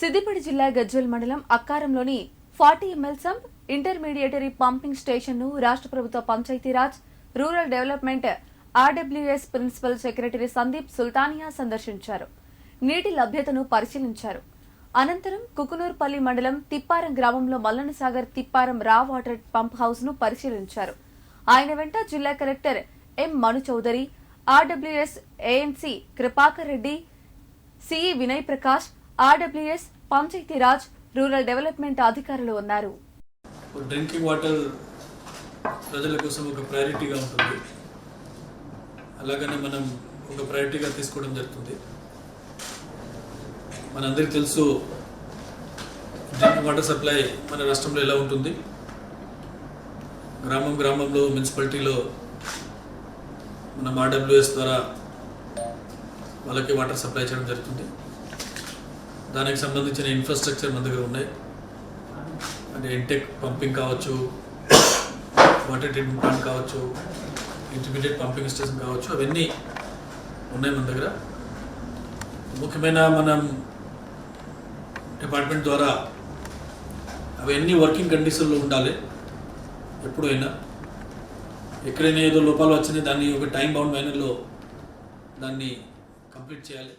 జిల్లా గజ్వల్ మండలం అక్కారంలోని forty ML sump intermediatery pumping స్టేషన్ను రాష్ట్ర ప్రభుత్వ Panchayati Raj rural development RWS principal secretary Sandeep Sultania సందర్శించారు. నీటి లభ్యతను పరిశీలించారు. అనంతరం కుకునూర్పల్లి మండలం తిప్పారం గ్రామంలో మల్లనసాగర్ తిప్పారం రా వాటర్ పంప్ హౌస్ను పరిశీలించారు. ఆయన వెంట జిల్లా collector M Manu Chowdary RWS ANC Krupakar Reddy CE Vinay Prakash RWS Panchayati Raj rural development అధికారులు ఉన్నారు. డ్రింకింగ్ వాటర్ ప్రజల కోసం ఒక ప్రయారిటీగా ఉంటుంది. అలాగనే మనం ఒక ప్రయారిటీగా తీసుకోవడం జరుగుతుంది. మనందరికీ తెలుసు డ్రింకింగ్ వాటర్ సప్లై మన రాష్ట్రంలో ఎలా ఉంటుంది. గ్రామం గ్రామంలో మున్సిపాలిటీలో మనం ఆర్డబ్ల్యూఎస్ ద్వారా వాళ్ళకి వాటర్ సప్లై చేయడం జరుగుతుంది. దానికి సంబంధించిన ఇన్ఫ్రాస్ట్రక్చర్ మన దగ్గర ఉన్నాయి. అంటే ఇంటెక్ పంపింగ్ కావచ్చు వాటర్ ట్రీట్మెంట్ ప్లాంట్ కావచ్చు ఇంటర్మీడియట్ పంపింగ్ స్టేషన్ కావచ్చు అవన్నీ ఉన్నాయి మన దగ్గర. ముఖ్యమైన మనం డిపార్ట్మెంట్ ద్వారా అవన్నీ వర్కింగ్ కండిషన్లో ఉండాలి. ఎప్పుడైనా. ఎక్కడైనా ఏదో లోపాలు వచ్చినాయి దాన్ని ఒక టైం బౌండ్ మేనర్లో దాన్ని కంప్లీట్ చేయాలి.